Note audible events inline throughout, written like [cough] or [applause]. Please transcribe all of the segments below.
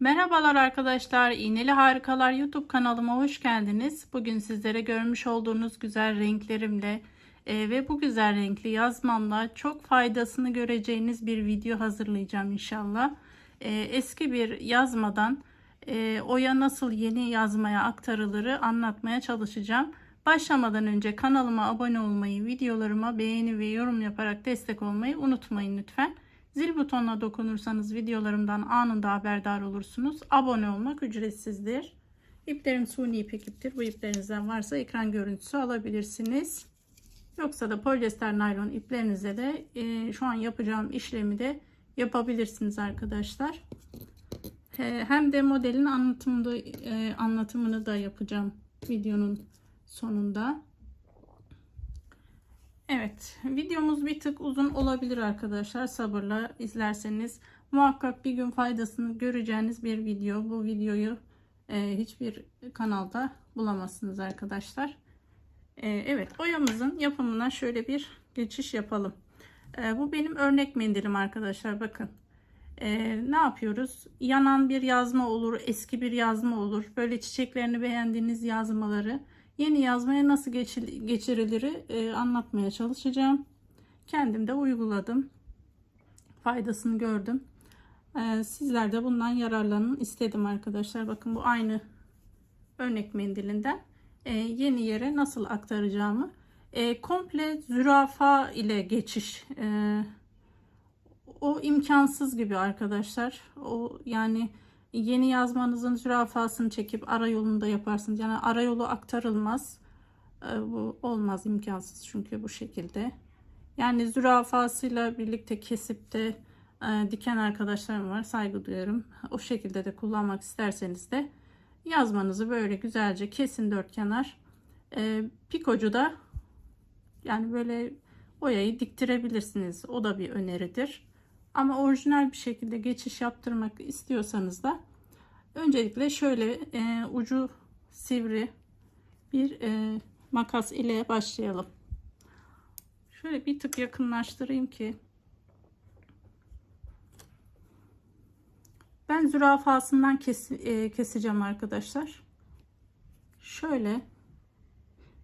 Merhabalar arkadaşlar. İğneli Harikalar YouTube kanalıma hoş geldiniz. Bugün sizlere görmüş olduğunuz güzel renklerimle e, ve bu güzel renkli yazmamla çok faydasını göreceğiniz bir video hazırlayacağım inşallah. E, eski bir yazmadan e, oya nasıl yeni yazmaya aktarılırı anlatmaya çalışacağım. Başlamadan önce kanalıma abone olmayı, videolarıma beğeni ve yorum yaparak destek olmayı unutmayın lütfen. Zil butonuna dokunursanız videolarımdan anında haberdar olursunuz. Abone olmak ücretsizdir. İplerim suni ipek iptir. Bu iplerinizden varsa ekran görüntüsü alabilirsiniz. Yoksa da polyester naylon iplerinize de e, şu an yapacağım işlemi de yapabilirsiniz arkadaşlar. He, hem de modelin anlatımını, e, anlatımını da yapacağım videonun sonunda. Evet videomuz bir tık uzun olabilir arkadaşlar. Sabırla izlerseniz muhakkak bir gün faydasını göreceğiniz bir video. Bu videoyu e, hiçbir kanalda bulamazsınız arkadaşlar. E, Evet oyamızın yapımına şöyle bir geçiş yapalım. E, bu benim örnek mendilim arkadaşlar bakın. E, ne yapıyoruz? Yanan bir yazma olur eski bir yazma olur. Böyle çiçeklerini beğendiğiniz yazmaları yeni yazmaya nasıl geçirilir e, anlatmaya çalışacağım. Kendim de uyguladım. Faydasını gördüm. E, sizler de bundan yararlanın istedim arkadaşlar. Bakın bu aynı örnek mendilinden e, yeni yere nasıl aktaracağımı e, komple zürafa ile geçiş e, o imkansız gibi arkadaşlar. O yani yeni yazmanızın zürafasını çekip ara yolunda yaparsınız. Yani ara yolu aktarılmaz. Ee, bu olmaz imkansız çünkü bu şekilde. Yani zürafasıyla birlikte kesip de e, diken arkadaşlarım var. Saygı duyarım. O şekilde de kullanmak isterseniz de yazmanızı böyle güzelce kesin dört kenar. E, pikocu da yani böyle oyayı diktirebilirsiniz. O da bir öneridir. Ama orijinal bir şekilde geçiş yaptırmak istiyorsanız da öncelikle şöyle e, ucu sivri bir e, makas ile başlayalım. Şöyle bir tık yakınlaştırayım ki ben zürafasından kes, e, keseceğim arkadaşlar. Şöyle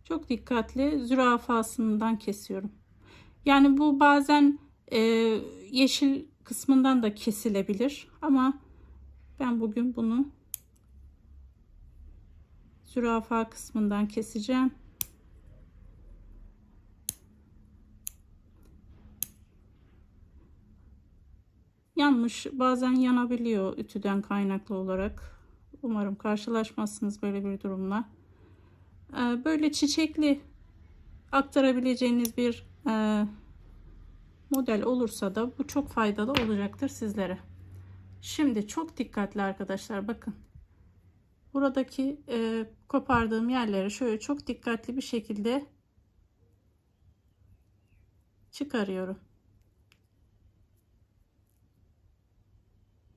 çok dikkatli zürafasından kesiyorum. Yani bu bazen e, yeşil kısmından da kesilebilir ama ben bugün bunu zürafa kısmından keseceğim. Yanmış bazen yanabiliyor ütüden kaynaklı olarak. Umarım karşılaşmazsınız böyle bir durumla. Ee, böyle çiçekli aktarabileceğiniz bir e, model olursa da bu çok faydalı olacaktır sizlere. Şimdi çok dikkatli arkadaşlar bakın. Buradaki e, kopardığım yerleri şöyle çok dikkatli bir şekilde çıkarıyorum.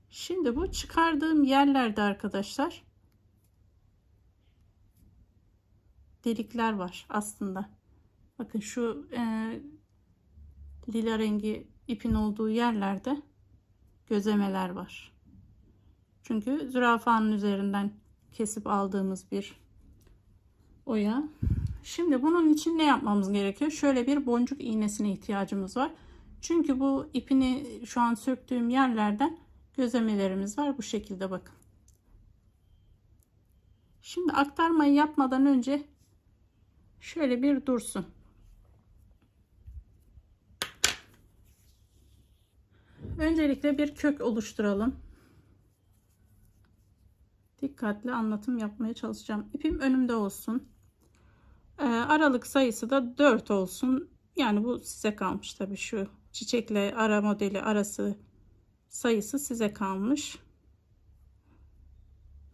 Şimdi bu çıkardığım yerlerde arkadaşlar delikler var aslında. Bakın şu e, lila rengi ipin olduğu yerlerde gözemeler var. Çünkü zürafanın üzerinden kesip aldığımız bir oya. Şimdi bunun için ne yapmamız gerekiyor? Şöyle bir boncuk iğnesine ihtiyacımız var. Çünkü bu ipini şu an söktüğüm yerlerden gözemelerimiz var. Bu şekilde bakın. Şimdi aktarmayı yapmadan önce şöyle bir dursun. Öncelikle bir kök oluşturalım. Dikkatli anlatım yapmaya çalışacağım. İpim önümde olsun. Ee, aralık sayısı da 4 olsun. Yani bu size kalmış tabii şu çiçekle ara modeli arası sayısı size kalmış.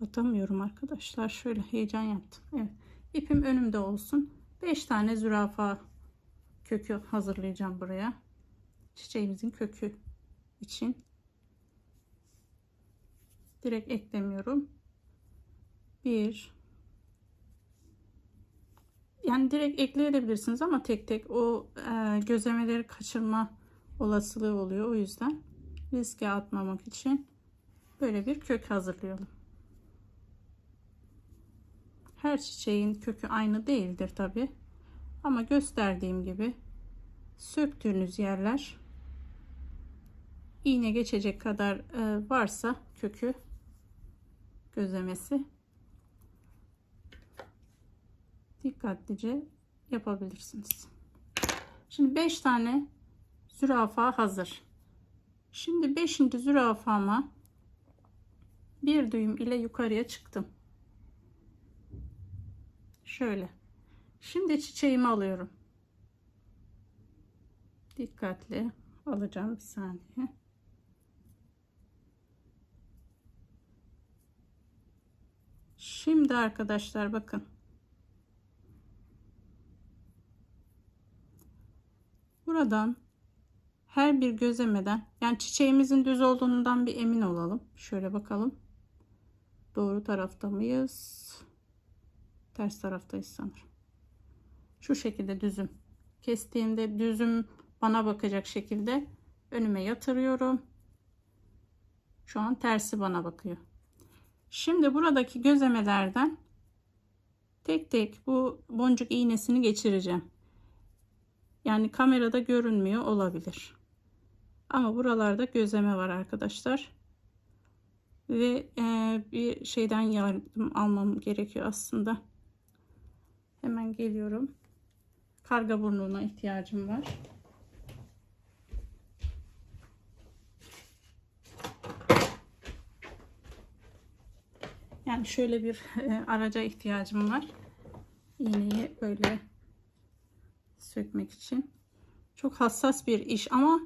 Atamıyorum arkadaşlar. Şöyle heyecan yaptım. Evet. İpim önümde olsun. 5 tane zürafa kökü hazırlayacağım buraya. Çiçeğimizin kökü için direkt eklemiyorum. Bir yani direkt ekleyebilirsiniz ama tek tek o e, gözemeleri kaçırma olasılığı oluyor. O yüzden riske atmamak için böyle bir kök hazırlayalım. Her çiçeğin kökü aynı değildir tabi. Ama gösterdiğim gibi söktüğünüz yerler iğne geçecek kadar e, varsa kökü gözlemesi dikkatlice yapabilirsiniz. Şimdi 5 tane zürafa hazır. Şimdi 5. zürafama bir düğüm ile yukarıya çıktım. Şöyle. Şimdi çiçeğimi alıyorum. Dikkatli alacağım bir saniye. Şimdi arkadaşlar bakın. Buradan her bir gözlemeden yani çiçeğimizin düz olduğundan bir emin olalım. Şöyle bakalım. Doğru tarafta mıyız? Ters taraftayız sanırım. Şu şekilde düzüm. Kestiğimde düzüm bana bakacak şekilde önüme yatırıyorum. Şu an tersi bana bakıyor. Şimdi buradaki gözlemelerden tek tek bu boncuk iğnesini geçireceğim. Yani kamerada görünmüyor olabilir. Ama buralarda gözleme var arkadaşlar. Ve e, bir şeyden yardım almam gerekiyor aslında. Hemen geliyorum. Karga burnuna ihtiyacım var. Yani şöyle bir e, araca ihtiyacım var. İğneyi böyle sökmek için. Çok hassas bir iş ama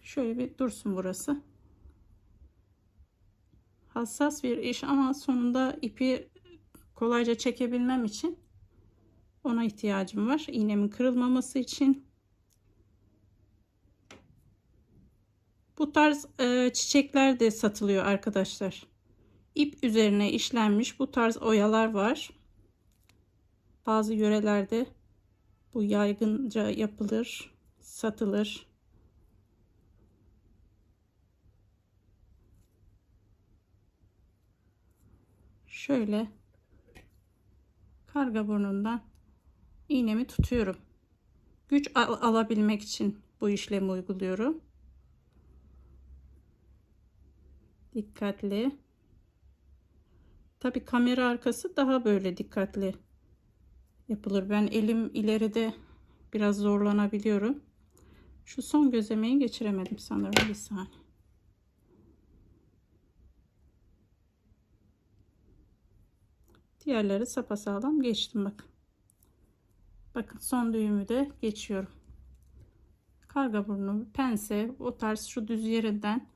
şöyle bir dursun burası. Hassas bir iş ama sonunda ipi kolayca çekebilmem için ona ihtiyacım var. İğnemin kırılmaması için. Bu tarz e, çiçekler de satılıyor arkadaşlar. İp üzerine işlenmiş bu tarz oyalar var. Bazı yörelerde bu yaygınca yapılır, satılır. Şöyle karga burnundan iğnemi tutuyorum. Güç al alabilmek için bu işlemi uyguluyorum. Dikkatli. Tabi kamera arkası daha böyle dikkatli yapılır. Ben elim ileride biraz zorlanabiliyorum. Şu son gözlemeyi geçiremedim sanırım bir saniye. Diğerleri sapasağlam geçtim bakın. Bakın son düğümü de geçiyorum. Karga burnu, pense, o tarz şu düz yerinden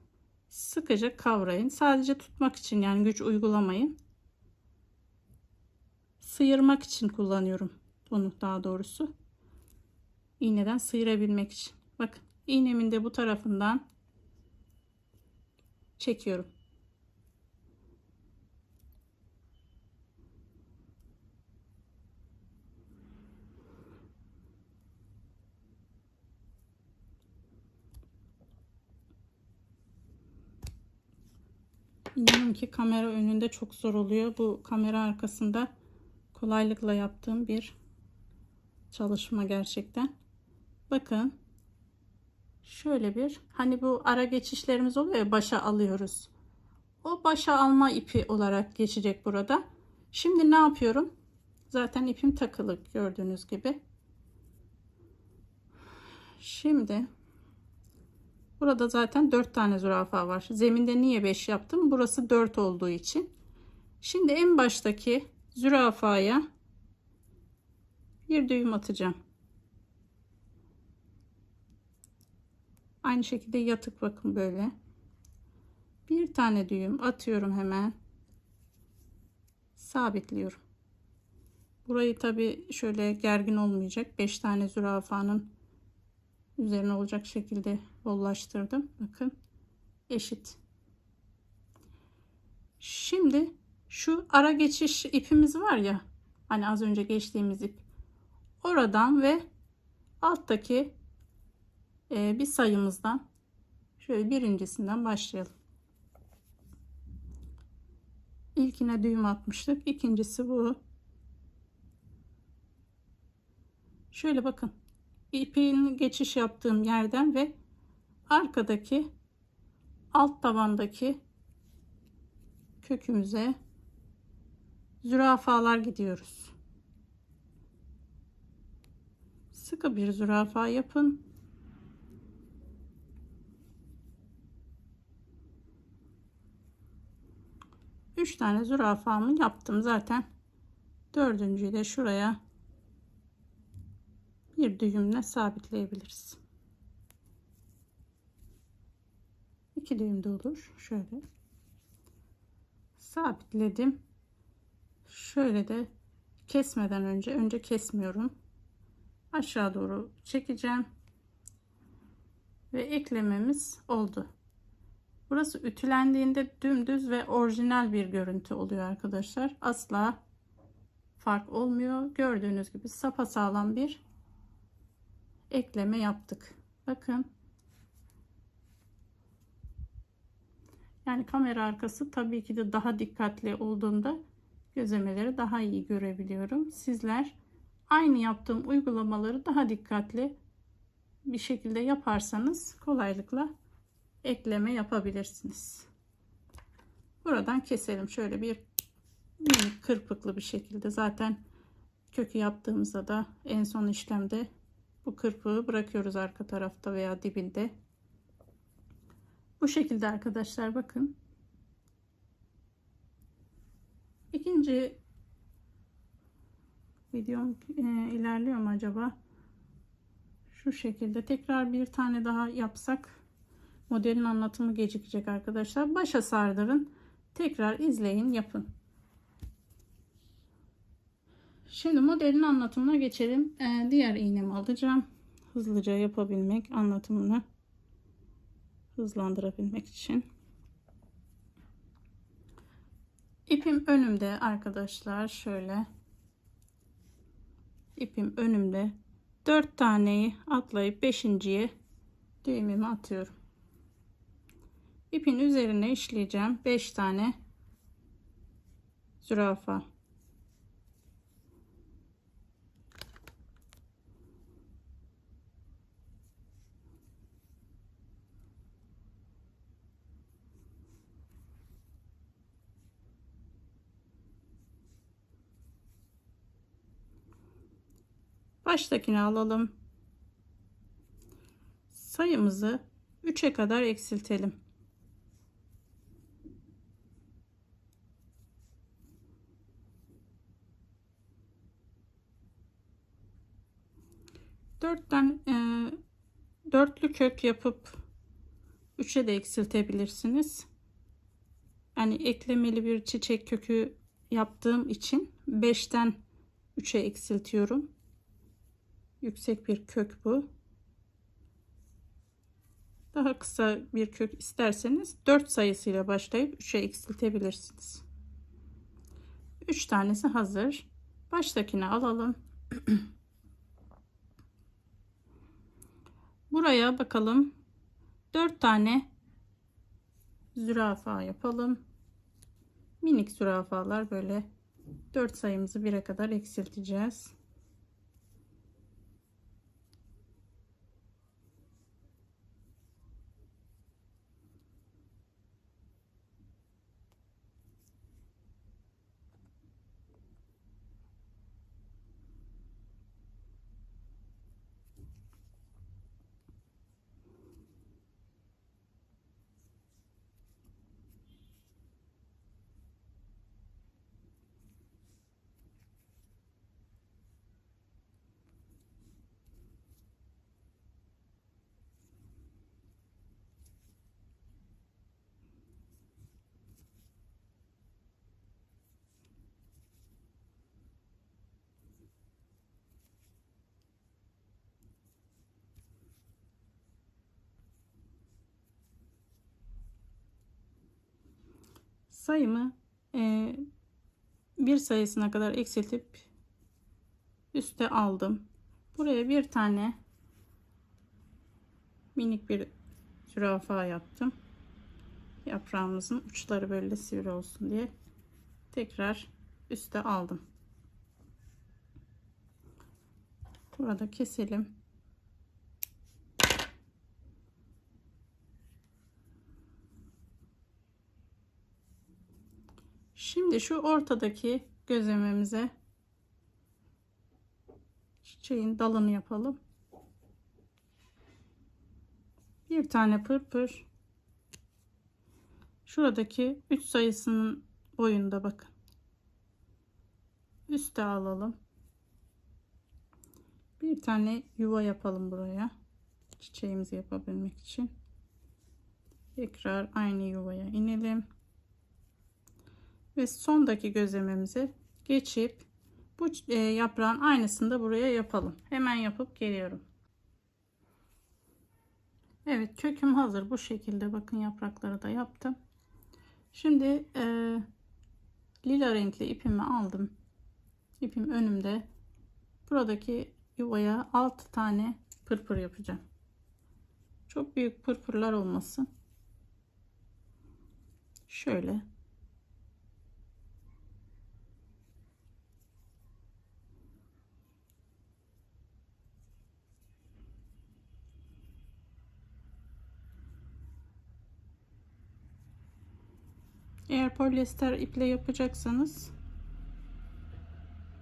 sıkıca kavrayın. Sadece tutmak için yani güç uygulamayın sıyırmak için kullanıyorum bunu daha doğrusu. İğneden sıyırabilmek için. Bakın iğnemin de bu tarafından çekiyorum. İnanın ki kamera önünde çok zor oluyor. Bu kamera arkasında kolaylıkla yaptığım bir çalışma gerçekten. Bakın şöyle bir hani bu ara geçişlerimiz oluyor ya başa alıyoruz. O başa alma ipi olarak geçecek burada. Şimdi ne yapıyorum? Zaten ipim takılı gördüğünüz gibi. Şimdi burada zaten 4 tane zürafa var. Zeminde niye 5 yaptım? Burası 4 olduğu için. Şimdi en baştaki zürafaya bir düğüm atacağım. Aynı şekilde yatık bakın böyle. Bir tane düğüm atıyorum hemen. Sabitliyorum. Burayı tabi şöyle gergin olmayacak. 5 tane zürafanın üzerine olacak şekilde bollaştırdım. Bakın eşit. Şimdi şu ara geçiş ipimiz var ya hani az önce geçtiğimiz ip oradan ve alttaki e, bir sayımızdan şöyle birincisinden başlayalım İlkine düğüm atmıştık. İkincisi bu. Şöyle bakın. İpin geçiş yaptığım yerden ve arkadaki alt tabandaki kökümüze zürafalar gidiyoruz. Sıkı bir zürafa yapın. Üç tane zürafamı yaptım zaten. Dördüncüyü de şuraya bir düğümle sabitleyebiliriz. İki düğüm de olur. Şöyle sabitledim. Şöyle de kesmeden önce önce kesmiyorum. Aşağı doğru çekeceğim. Ve eklememiz oldu. Burası ütülendiğinde dümdüz ve orijinal bir görüntü oluyor arkadaşlar. Asla fark olmuyor. Gördüğünüz gibi sapasağlam bir ekleme yaptık. Bakın. Yani kamera arkası tabii ki de daha dikkatli olduğunda gözlemeleri daha iyi görebiliyorum. Sizler aynı yaptığım uygulamaları daha dikkatli bir şekilde yaparsanız kolaylıkla ekleme yapabilirsiniz. Buradan keselim şöyle bir minik kırpıklı bir şekilde zaten kökü yaptığımızda da en son işlemde bu kırpığı bırakıyoruz arka tarafta veya dibinde. Bu şekilde arkadaşlar bakın. İkinci videom e, ilerliyor mu acaba? Şu şekilde tekrar bir tane daha yapsak modelin anlatımı gecikecek arkadaşlar. Başa sardırın. Tekrar izleyin yapın. Şimdi modelin anlatımına geçelim. Ee, diğer iğnemi alacağım. Hızlıca yapabilmek anlatımını hızlandırabilmek için. İpim önümde arkadaşlar şöyle. İpim önümde. 4 taneyi atlayıp 5.ye düğümümü atıyorum. İpin üzerine işleyeceğim 5 tane zürafa. Baştakini alalım. Sayımızı 3'e kadar eksiltelim. Dörtten e, dörtlü kök yapıp 3'e de eksiltebilirsiniz. Yani eklemeli bir çiçek kökü yaptığım için 5'ten 3'e eksiltiyorum yüksek bir kök bu. Daha kısa bir kök isterseniz 4 sayısıyla başlayıp 3'e eksiltebilirsiniz. 3 tanesi hazır. Baştakini alalım. [clears throat] Buraya bakalım. 4 tane zürafa yapalım. Minik zürafalar böyle 4 sayımızı 1'e kadar eksilteceğiz. Sayımı e, bir sayısına kadar eksiltip üste aldım. Buraya bir tane minik bir zürafa yaptım. Yaprağımızın uçları böyle sivri olsun diye. tekrar üste aldım. Burada keselim. Şimdi şu ortadaki gözlememize çiçeğin dalını yapalım. Bir tane pırpır. Şuradaki 3 sayısının boyunda bakın. Üste alalım. Bir tane yuva yapalım buraya. Çiçeğimizi yapabilmek için. Tekrar aynı yuvaya inelim. Ve sondaki gözlememize geçip bu e, yaprağın aynısını da buraya yapalım. Hemen yapıp geliyorum. Evet köküm hazır. Bu şekilde bakın yaprakları da yaptım. Şimdi e, lila renkli ipimi aldım. İpim önümde. Buradaki yuvaya 6 tane pırpır yapacağım. Çok büyük pırpırlar olmasın. Şöyle. Eğer polyester iple yapacaksanız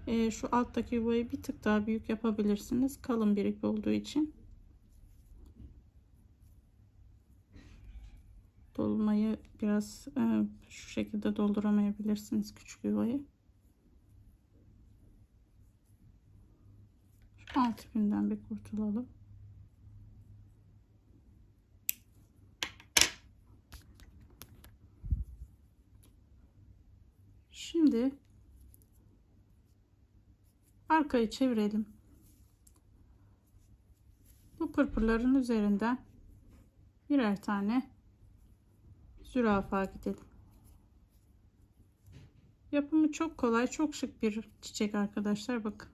e, şu alttaki yuvayı bir tık daha büyük yapabilirsiniz. Kalın bir ip olduğu için. Dolmayı biraz e, şu şekilde dolduramayabilirsiniz küçük yuvayı. Şu alt ipinden bir kurtulalım. Şimdi arkayı çevirelim. Bu pırpırların üzerinden birer tane zürafa gidelim. Yapımı çok kolay, çok şık bir çiçek arkadaşlar. Bakın.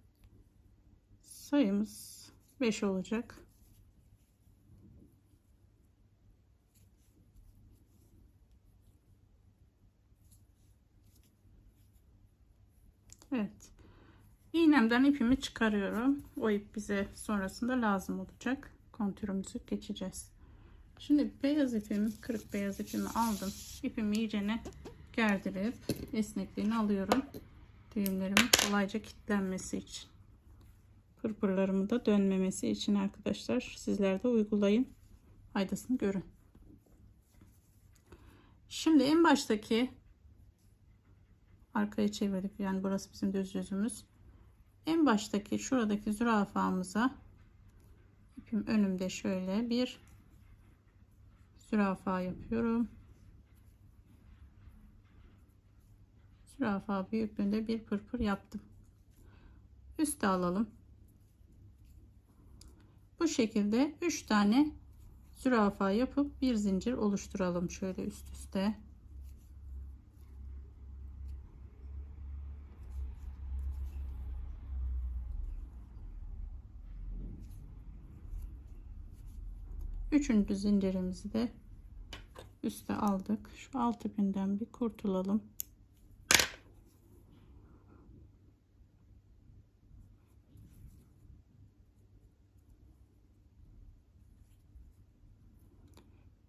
Sayımız 5 olacak. Evet. İğnemden ipimi çıkarıyorum. O ip bize sonrasında lazım olacak. Kontürümüzü geçeceğiz. Şimdi beyaz ipimi, kırık beyaz ipimi aldım. İpimi iyicene gerdirip esnekliğini alıyorum. Düğümlerimin kolayca kilitlenmesi için. Pırpırlarımı da dönmemesi için arkadaşlar. Sizler de uygulayın. Faydasını görün. Şimdi en baştaki arkaya çevirip yani burası bizim düz yüzümüz. En baştaki şuradaki zürafamıza önümde şöyle bir zürafa yapıyorum. Zürafa büyüklüğünde bir pırpır yaptım. Üste alalım. Bu şekilde 3 tane zürafa yapıp bir zincir oluşturalım şöyle üst üste. Üçüncü zincirimizi de üste aldık. Şu alt ipinden bir kurtulalım.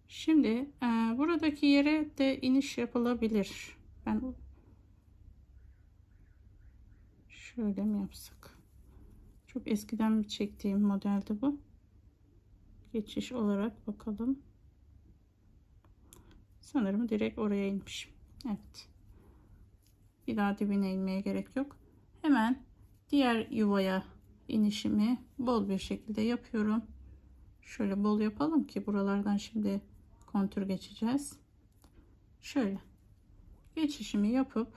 Şimdi e, buradaki yere de iniş yapılabilir. Ben şöyle mi yapsak? Çok eskiden bir çektiğim modeldi bu geçiş olarak bakalım. Sanırım direkt oraya inmiş. Evet. Bir daha dibine inmeye gerek yok. Hemen diğer yuvaya inişimi bol bir şekilde yapıyorum. Şöyle bol yapalım ki buralardan şimdi kontür geçeceğiz. Şöyle geçişimi yapıp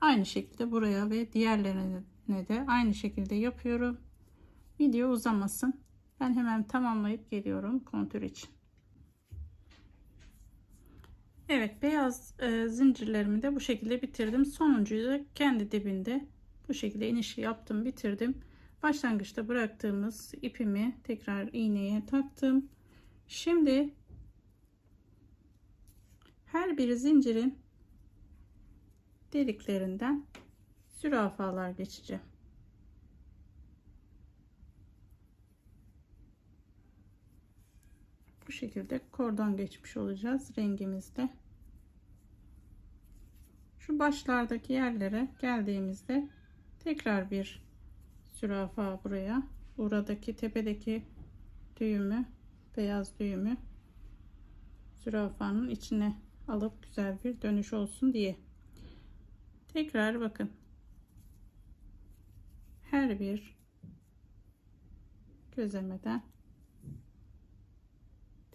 aynı şekilde buraya ve diğerlerine de aynı şekilde yapıyorum. Video uzamasın. Ben hemen tamamlayıp geliyorum kontür için. Evet beyaz e, zincirlerimi de bu şekilde bitirdim. Sonuncuyu da kendi dibinde bu şekilde inişi yaptım bitirdim. Başlangıçta bıraktığımız ipimi tekrar iğneye taktım. Şimdi her bir zincirin deliklerinden zürafalar geçeceğim. Bu şekilde kordon geçmiş olacağız rengimizde. Şu başlardaki yerlere geldiğimizde tekrar bir zürafa buraya. Buradaki tepedeki düğümü, beyaz düğümü zürafanın içine alıp güzel bir dönüş olsun diye. Tekrar bakın. Her bir gözlemeden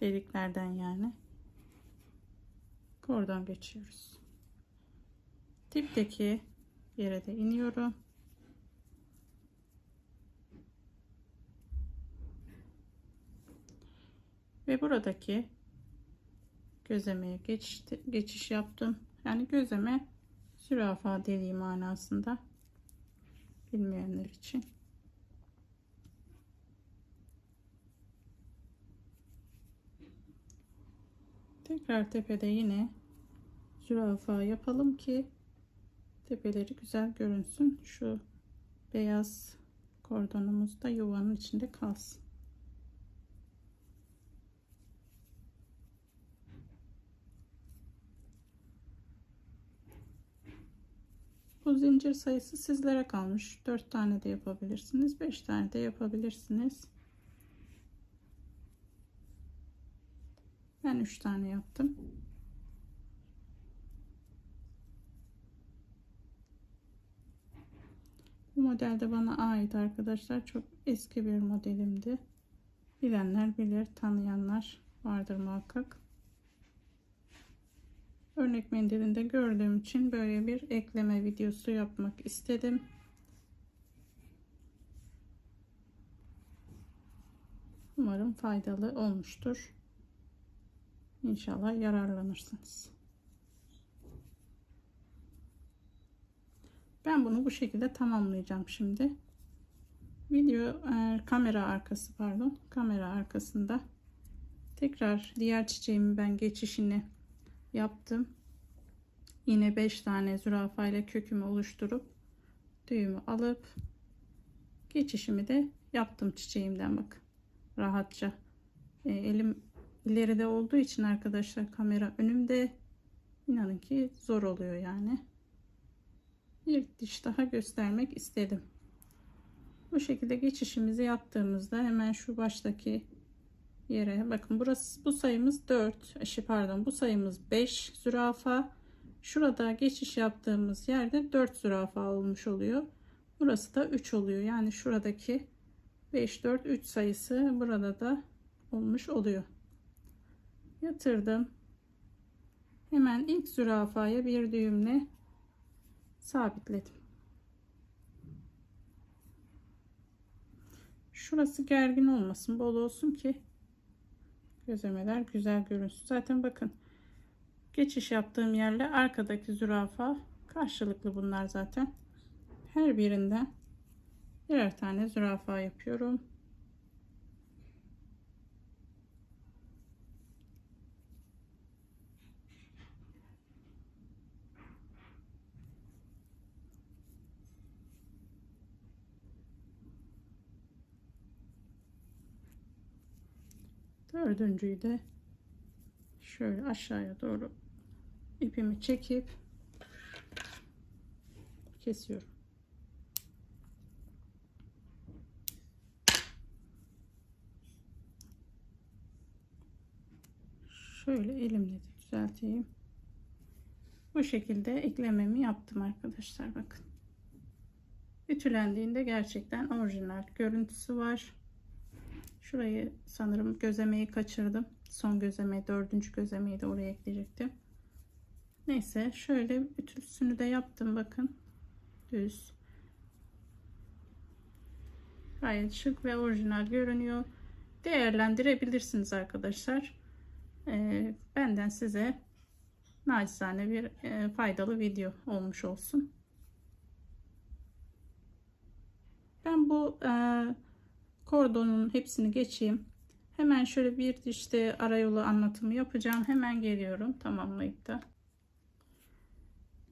deliklerden yani kordon geçiyoruz. Dipteki yere de iniyorum. Ve buradaki gözlemeye geçişti, geçiş yaptım. Yani gözleme zürafa deliği manasında bilmeyenler için. Tekrar tepede yine zürafa yapalım ki tepeleri güzel görünsün. Şu beyaz kordonumuz da yuvanın içinde kalsın. Bu zincir sayısı sizlere kalmış. 4 tane de yapabilirsiniz. 5 tane de yapabilirsiniz. Ben 3 tane yaptım. Bu model de bana ait arkadaşlar. Çok eski bir modelimdi. Bilenler bilir, tanıyanlar vardır muhakkak. Örnek mendilinde gördüğüm için böyle bir ekleme videosu yapmak istedim. Umarım faydalı olmuştur. İnşallah yararlanırsınız. Ben bunu bu şekilde tamamlayacağım şimdi. Video e, kamera arkası pardon kamera arkasında tekrar diğer çiçeğimi ben geçişini yaptım. Yine 5 tane zürafa ile kökümü oluşturup düğümü alıp geçişimi de yaptım çiçeğimden bak rahatça e, elim ileride olduğu için arkadaşlar kamera önümde. İnanın ki zor oluyor yani. Bir diş daha göstermek istedim. Bu şekilde geçişimizi yaptığımızda hemen şu baştaki yere bakın burası bu sayımız 4 şey pardon bu sayımız 5 zürafa. Şurada geçiş yaptığımız yerde 4 zürafa olmuş oluyor. Burası da 3 oluyor. Yani şuradaki 5 4 3 sayısı burada da olmuş oluyor yatırdım hemen ilk zürafaya bir düğümle sabitledim şurası gergin olmasın bol olsun ki gözlemeler güzel görünsün. Zaten bakın geçiş yaptığım yerle arkadaki zürafa karşılıklı bunlar zaten. Her birinden birer tane zürafa yapıyorum. Dördüncüyü de şöyle aşağıya doğru ipimi çekip kesiyorum. Şöyle elimle de düzelteyim. Bu şekilde eklememi yaptım arkadaşlar bakın. Ütülendiğinde gerçekten orijinal görüntüsü var. Şurayı sanırım gözemeyi kaçırdım. Son gözeme, dördüncü gözemeyi de oraya ekleyecektim. Neyse şöyle ütüsünü de yaptım bakın. Düz. Gayet şık ve orijinal görünüyor. Değerlendirebilirsiniz arkadaşlar. Ee, benden size nacizane bir e, faydalı video olmuş olsun. Ben bu e, kordonun hepsini geçeyim. Hemen şöyle bir dişte arayolu anlatımı yapacağım. Hemen geliyorum tamamlayıp da.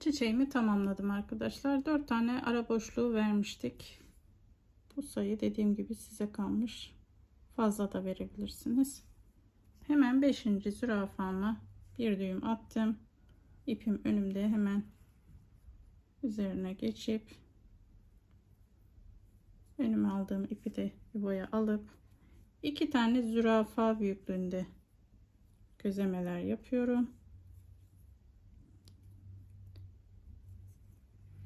çiçeğimi tamamladım arkadaşlar. 4 tane ara boşluğu vermiştik. Bu sayı dediğim gibi size kalmış. Fazla da verebilirsiniz. Hemen 5. zürafama bir düğüm attım. İpim önümde hemen üzerine geçip önüme aldığım ipi de yuvaya alıp iki tane zürafa büyüklüğünde gözemeler yapıyorum.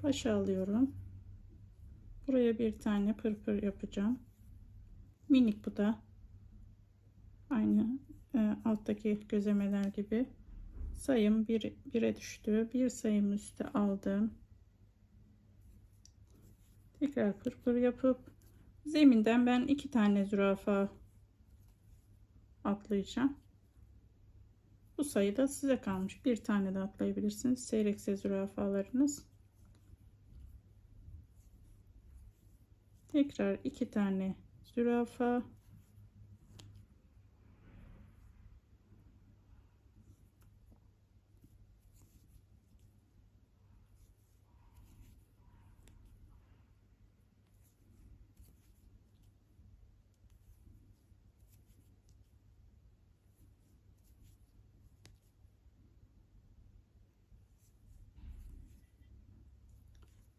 Başa alıyorum. Buraya bir tane pırpır yapacağım. Minik bu da. Aynı e, alttaki gözemeler gibi. Sayım 1 bir, 1'e düştü. Bir sayım üstte aldım. Tekrar pırpır yapıp zeminden ben iki tane zürafa atlayacağım. Bu sayıda size kalmış. Bir tane de atlayabilirsiniz. Seyrekse zürafalarınız. Tekrar iki tane zürafa.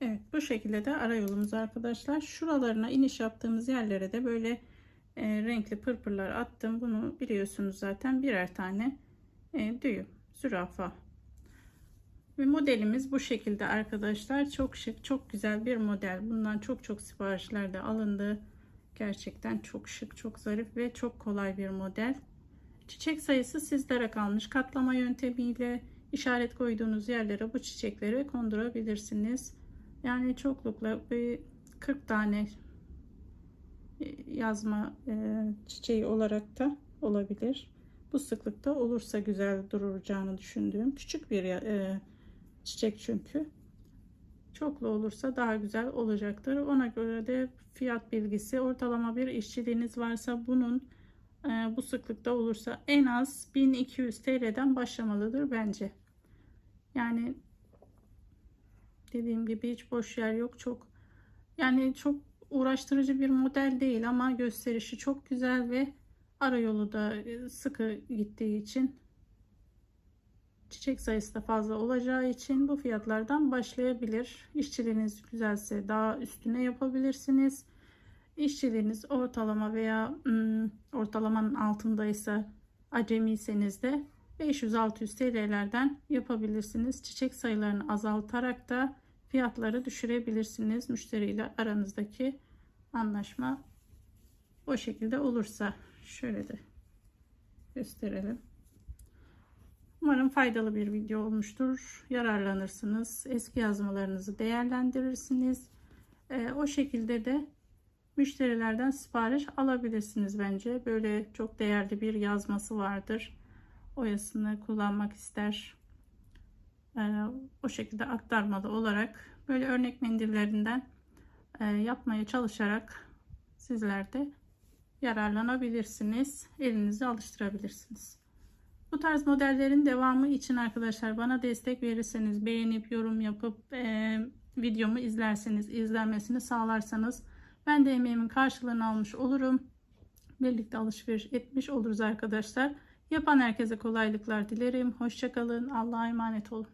Evet bu şekilde de ara yolumuz arkadaşlar. Şuralarına iniş yaptığımız yerlere de böyle e, renkli pırpırlar attım. Bunu biliyorsunuz zaten birer tane e, düğüm zürafa. Ve modelimiz bu şekilde arkadaşlar. Çok şık çok güzel bir model. Bundan çok çok siparişler de alındı. Gerçekten çok şık çok zarif ve çok kolay bir model. Çiçek sayısı sizlere kalmış. Katlama yöntemiyle işaret koyduğunuz yerlere bu çiçekleri kondurabilirsiniz. Yani çoklukla bir 40 tane yazma e, çiçeği olarak da olabilir. Bu sıklıkta olursa güzel duracağını düşündüğüm küçük bir e, çiçek çünkü. Çoklu olursa daha güzel olacaktır. Ona göre de fiyat bilgisi ortalama bir işçiliğiniz varsa bunun e, bu sıklıkta olursa en az 1200 TL'den başlamalıdır bence. Yani dediğim gibi hiç boş yer yok. Çok yani çok uğraştırıcı bir model değil ama gösterişi çok güzel ve ara yolu da e, sıkı gittiği için çiçek sayısı da fazla olacağı için bu fiyatlardan başlayabilir. İşçiliğiniz güzelse daha üstüne yapabilirsiniz. İşçiliğiniz ortalama veya ım, ortalamanın altındaysa acemiyseniz de 500-600 TL'lerden yapabilirsiniz. Çiçek sayılarını azaltarak da fiyatları düşürebilirsiniz. Müşteriyle aranızdaki anlaşma o şekilde olursa şöyle de gösterelim. Umarım faydalı bir video olmuştur. Yararlanırsınız. Eski yazmalarınızı değerlendirirsiniz. Ee, o şekilde de müşterilerden sipariş alabilirsiniz bence. Böyle çok değerli bir yazması vardır. Oyasını kullanmak ister. O şekilde aktarmalı olarak böyle örnek mendillerinden e, yapmaya çalışarak sizler de yararlanabilirsiniz. Elinizi alıştırabilirsiniz. Bu tarz modellerin devamı için arkadaşlar bana destek verirseniz, beğenip yorum yapıp e, videomu izlerseniz, izlenmesini sağlarsanız ben de emeğimin karşılığını almış olurum. Birlikte alışveriş etmiş oluruz arkadaşlar. Yapan herkese kolaylıklar dilerim. Hoşçakalın. Allah'a emanet olun.